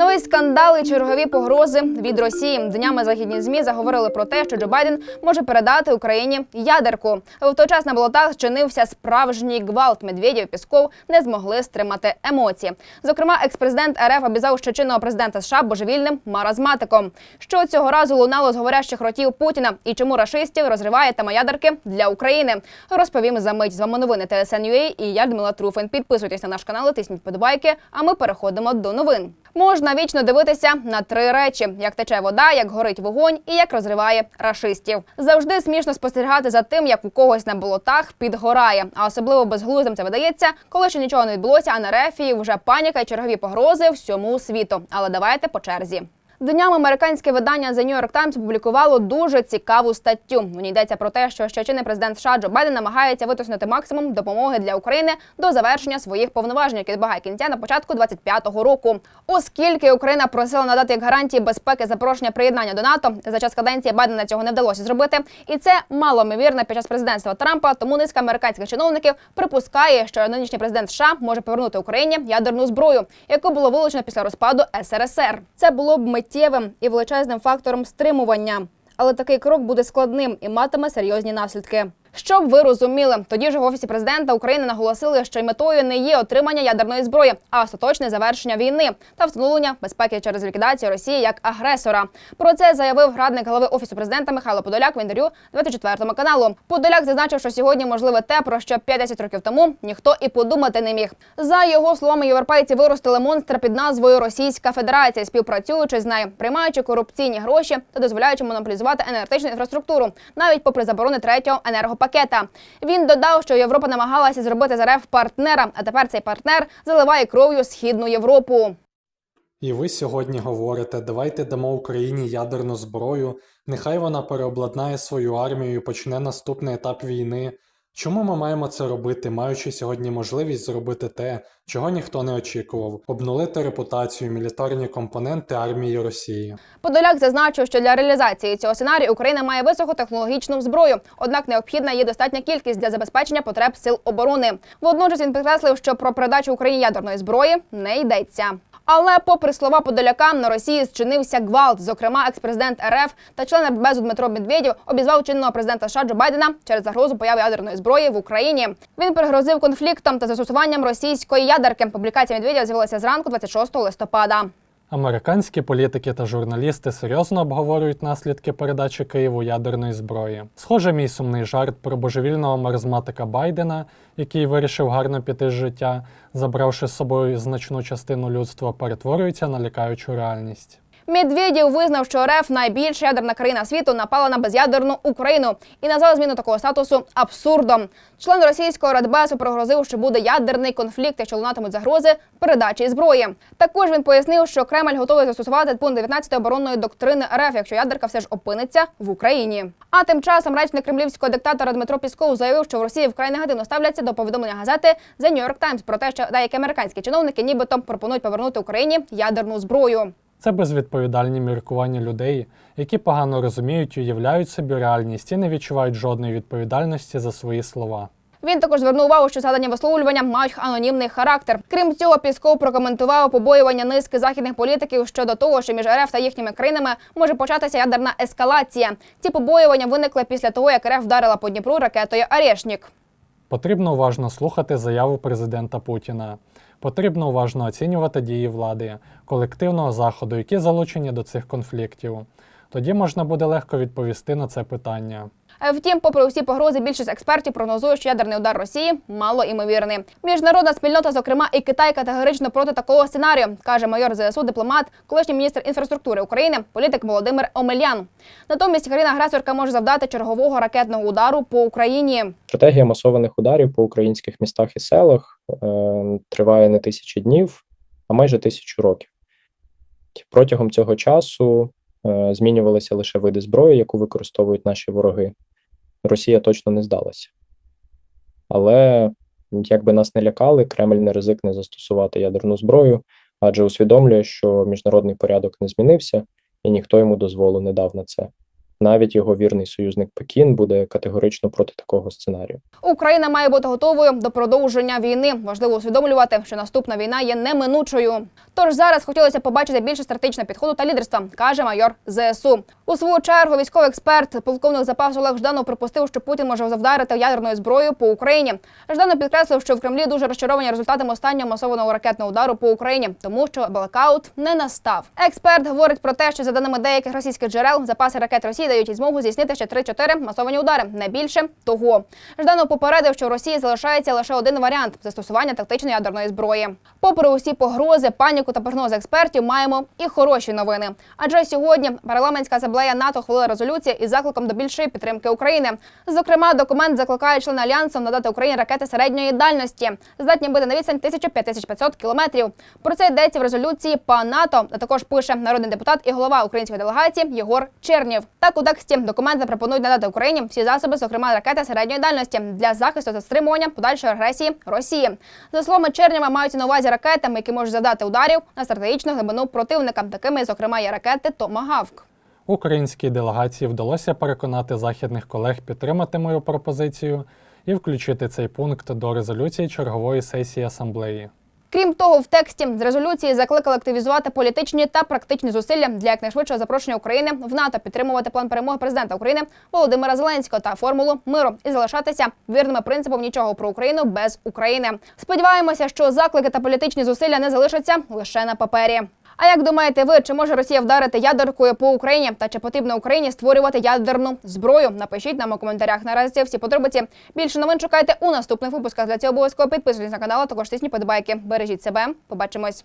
Новий скандал і чергові погрози від Росії. Днями західні змі заговорили про те, що Джо Байден може передати Україні ядерку. В той час на болотах чинився справжній гвалт. Медведєв Пісков не змогли стримати емоції. Зокрема, експрезидент РФ обізвав ще чинного президента США божевільним маразматиком. Що цього разу лунало з говорящих ротів Путіна і чому рашистів розриває тема ядерки для України? Розповім за мить. З вами новини ТСН.UA і я Людмила Труфин. Підписуйтесь на наш канал, тисніть подобайки. А ми переходимо до новин. Можна вічно дивитися на три речі: як тече вода, як горить вогонь і як розриває рашистів. Завжди смішно спостерігати за тим, як у когось на болотах підгорає. А особливо безглуздим це видається, коли ще нічого не відбулося, а на рефії вже паніка і чергові погрози всьому світу. Але давайте по черзі. Днями американське видання The New York Times опублікувало дуже цікаву статтю. В ній йдеться про те, що ще чинний президент США Джо Байден намагається витиснути максимум допомоги для України до завершення своїх повноважень, які добігає кінця на початку 25-го року. Оскільки Україна просила надати як гарантії безпеки запрошення приєднання до НАТО, за час каденції Байдена цього не вдалося зробити, і це малоймовірно під час президентства Трампа. Тому низка американських чиновників припускає, що нинішній президент США може повернути Україні ядерну зброю, яку було вилучено після розпаду СРСР. Це було б миттєвим і величезним фактором стримування. Але такий крок буде складним і матиме серйозні наслідки. Щоб ви розуміли, тоді ж в офісі президента України наголосили, що метою не є отримання ядерної зброї, а остаточне завершення війни та встановлення безпеки через ліквідацію Росії як агресора. Про це заявив радник голови офісу президента Михайло Подоляк в інтерв'ю 24 каналу. Подоляк зазначив, що сьогодні можливе те, про що 50 років тому ніхто і подумати не міг. За його словами, європейці виростили монстра під назвою Російська Федерація, співпрацюючи з нею, приймаючи корупційні гроші та дозволяючи монополізувати енергетичну інфраструктуру, навіть попри заборони третього енергопакета. Він додав, що Європа намагалася зробити з РФ партнера, а тепер цей партнер заливає кров'ю східну Європу. І ви сьогодні говорите, давайте дамо Україні ядерну зброю, нехай вона переобладнає свою армію і почне наступний етап війни. Чому ми маємо це робити, маючи сьогодні можливість зробити те, чого ніхто не очікував, обнулити репутацію, мілітарні компоненти армії Росії? Подоляк зазначив, що для реалізації цього сценарію Україна має високотехнологічну зброю, однак необхідна є достатня кількість для забезпечення потреб сил оборони. Водночас він підкреслив, що про передачу Україні ядерної зброї не йдеться. Але, попри слова Подоляка, на Росії зчинився гвалт. Зокрема, експрезидент РФ та член Безу Дмитро Медведєв обізвав чинного президента США Джо Байдена через загрозу появи ядерної зброї в Україні. Він пригрозив конфліктом та застосуванням російської ядерки. Публікація Медведєва з'явилася зранку 26 листопада. Американські політики та журналісти серйозно обговорюють наслідки передачі Києву ядерної зброї. Схоже, мій сумний жарт про божевільного маразматика Байдена, який вирішив гарно піти з життя, забравши з собою значну частину людства, перетворюється на лякаючу реальність. Медведєв визнав, що РФ найбільша ядерна країна світу напала на безядерну Україну і назвав зміну такого статусу абсурдом. Член російського радбезу пригрозив, що буде ядерний конфлікт, якщо лунатимуть загрози передачі зброї. Також він пояснив, що Кремль готовий застосувати пункт 19 оборонної доктрини РФ, якщо ядерка все ж опиниться в Україні. А тим часом речник кремлівського диктатора Дмитро Пісков заявив, що в Росії вкрай негативно ставляться до повідомлення газети The New York Times про те, що деякі американські чиновники нібито пропонують повернути Україні ядерну зброю. Це безвідповідальні міркування людей, які погано розуміють, уявляють собі реальність і не відчувають жодної відповідальності за свої слова. Він також звернув увагу, що згадані висловлювання мають анонімний характер. Крім цього, Пісков прокоментував побоювання низки західних політиків щодо того, що між РФ та їхніми країнами може початися ядерна ескалація. Ці побоювання виникли після того, як РФ вдарила по Дніпру ракетою Арєшнік. Потрібно уважно слухати заяву президента Путіна. Потрібно уважно оцінювати дії влади, колективного заходу, які залучені до цих конфліктів. Тоді можна буде легко відповісти на це питання. Е, Втім, попри усі погрози, більшість експертів прогнозує, що ядерний удар Росії мало імовірний. Міжнародна спільнота, зокрема і Китай, категорично проти такого сценарію, каже майор ЗСУ, дипломат, колишній міністр інфраструктури України, політик Володимир Омелян. Натомість країна-агресорка може завдати чергового ракетного удару по Україні. Стратегія масованих ударів по українських містах і селах е, триває не тисячі днів, а майже тисячу років. Протягом цього часу змінювалися лише види зброї, яку використовують наші вороги. Росія точно не здалася. Але як би нас не лякали, Кремль не ризикне застосувати ядерну зброю, адже усвідомлює, що міжнародний порядок не змінився і ніхто йому дозволу не дав на це. Навіть його вірний союзник Пекін буде категорично проти такого сценарію. Україна має бути готовою до продовження війни. Важливо усвідомлювати, що наступна війна є неминучою. Тож зараз хотілося побачити більше стратегічного підходу та лідерства, каже майор ЗСУ. У свою чергу військовий експерт, полковник запасу Олег Жданов припустив, що Путін може завдарити ядерною зброєю по Україні. Жданов підкреслив, що в Кремлі дуже розчаровані результатами останнього масованого ракетного удару по Україні, тому що блекаут не настав. Експерт говорить про те, що за даними деяких російських джерел, запаси ракет Росії дають їй змогу здійснити ще 3-4 масовані удари, не більше того. Жданов попередив, що у Росії залишається лише один варіант застосування тактичної ядерної зброї. Попри усі погрози, паніку та прогнози експертів, маємо і хороші новини. Адже сьогодні парламентська асамблея НАТО хвалила резолюцію із закликом до більшої підтримки України. Зокрема, документ закликає члени альянсу надати Україні ракети середньої дальності, здатні бити на відстань 1000-5500 кілометрів. Про це йдеться в резолюції ПА НАТО, а також пише народний депутат і голова української делегації Єгор Чернєв. Так у тексті документи пропонують надати Україні всі засоби, зокрема ракети середньої дальності, для захисту та стримування подальшої агресії Росії. За словами Чернєва, мають на увазі ракетами, які можуть завдати ударів на стратегічну глибину противника, такими, зокрема, є ракети Томагавк. Українській делегації вдалося переконати західних колег підтримати мою пропозицію і включити цей пункт до резолюції чергової сесії асамблеї. Крім того, в тексті з резолюції закликали активізувати політичні та практичні зусилля для якнайшвидшого запрошення України в НАТО, підтримувати план перемоги президента України Володимира Зеленського та формулу миру і залишатися вірними принципом нічого про Україну без України. Сподіваємося, що заклики та політичні зусилля не залишаться лише на папері. А як думаєте ви, чи може Росія вдарити ядеркою по Україні та чи потрібно Україні створювати ядерну зброю? Напишіть нам у коментарях. Наразі це всі подробиці. Більше новин шукайте у наступних випусках. Для цього обов'язково підписуйтесь на канал, а також тисні подобайки. Бережіть себе. Побачимось.